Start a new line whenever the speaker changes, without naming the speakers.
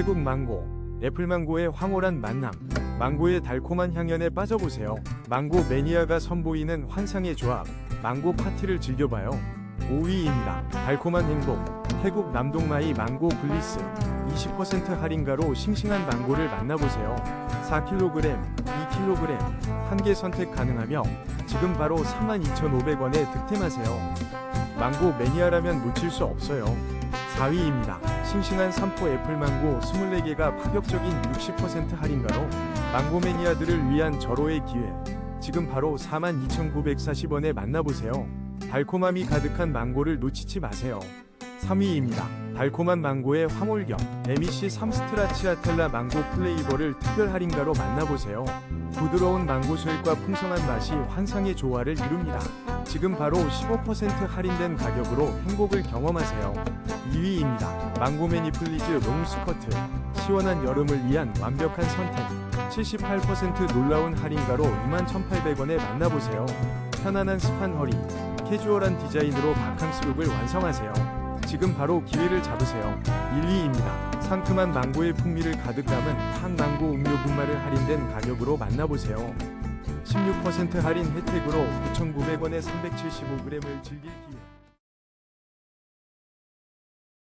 태국 망고, 애플망고의 황홀한 만남, 망고의 달콤한 향연에 빠져보세요. 망고 매니아가 선보이는 환상의 조합, 망고 파티를 즐겨봐요. 5위입니다. 달콤한 행복, 태국 남동마이 망고 블리스, 20% 할인가로 싱싱한 망고를 만나보세요. 4kg, 2kg, 한 개 선택 가능하며 지금 바로 32,500원에 득템하세요. 망고 매니아라면 놓칠 수 없어요. 4위입니다. 싱싱한 삼포 애플망고 24개가 파격적인 60% 할인가로 망고 매니아들을 위한 절호의 기회. 지금 바로 42,940원에 만나보세요. 달콤함이 가득한 망고를 놓치지 마세요. 3위입니다. 달콤한 망고의 황홀경 MEC 3스트라치아텔라 망고 플레이버를 특별 할인가로 만나보세요. 부드러운 망고 수액과 풍성한 맛이 환상의 조화를 이룹니다. 지금 바로 15% 할인된 가격으로 행복을 경험하세요. 2위입니다. 망고 매니플리즈 롱스커트 시원한 여름을 위한 완벽한 선택 78% 놀라운 할인가로 21,800원에 만나보세요. 편안한 스판 허리 캐주얼한 디자인으로 바캉스 룩을 완성하세요. 지금 바로 기회를 잡으세요. 1위입니다. 상큼한 망고의 풍미를 가득 담은 탕망고 음료 분말을 할인된 가격으로 만나보세요. 16% 할인 혜택으로 9,900원에 375g을 즐길 기회.